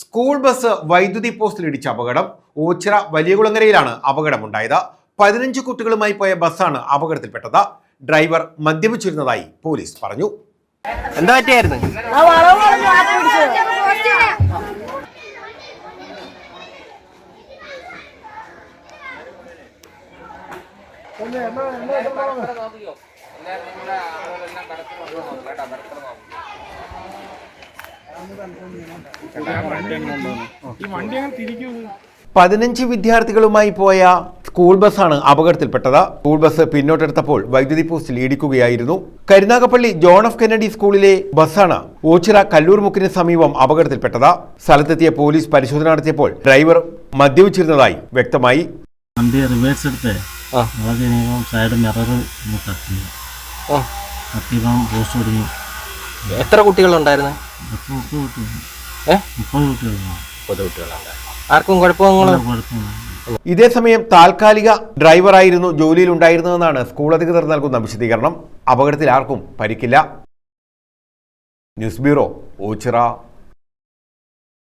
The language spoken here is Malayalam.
സ്കൂൾ ബസ് വൈദ്യുതി പോസ്റ്റിൽ ഇടിച്ച അപകടം ഓച്ചിറ വലിയകുളങ്ങരയിലാണ് അപകടമുണ്ടായത്. പതിനഞ്ച് കുട്ടികളുമായി പോയ ബസ്സാണ് അപകടത്തിൽപ്പെട്ടത്. ഡ്രൈവർ മദ്യപിച്ചിരുന്നതായി പോലീസ് പറഞ്ഞു. എന്താ പറ്റിയായിരുന്നു? ആ വളവ് വണ്ടി തിരിക്കും? പതിനഞ്ച് വിദ്യാർത്ഥികളുമായി പോയ സ്കൂൾ ബസ്സാണ് അപകടത്തിൽപ്പെട്ടത്. സ്കൂൾ ബസ് പിന്നോട്ടെടുത്തപ്പോൾ വൈദ്യുതി പോസ്റ്റിൽ ഇടിക്കുകയായിരുന്നു. കരുനാഗപ്പള്ളി ജോൺ ഓഫ് കെന്നഡി സ്കൂളിലെ ബസ്സാണ് ഓച്ചിറ കല്ലൂർ മുക്കിന് സമീപം അപകടത്തിൽപ്പെട്ടത്. സ്ഥലത്തെത്തിയ പോലീസ് പരിശോധന നടത്തിയപ്പോൾ ഡ്രൈവർ മദ്യപിച്ചിരുന്നതായി വ്യക്തമായി. വണ്ടി റിവേഴ്സ് എടുത്ത്. സൈഡ് മിറർ ഒന്ന് തട്ടി. ആ. തട്ടിയപ്പം പോസ്റ്റ് ഒടിഞ്ഞു. എത്ര കുട്ടികളുണ്ടായിരുന്നു? മുപ്പത് കുട്ടികളാണ്. ആർക്കും കുഴപ്പങ്ങളോ? ഇതേസമയം താൽക്കാലിക ഡ്രൈവറായിരുന്നു ജോലിയിൽ ഉണ്ടായിരുന്നതെന്നാണ് സ്കൂൾ അധികൃതർ നൽകുന്ന വിശദീകരണം. അപകടത്തിൽ ആർക്കും പരിക്കില്ല. News bureau Oachira.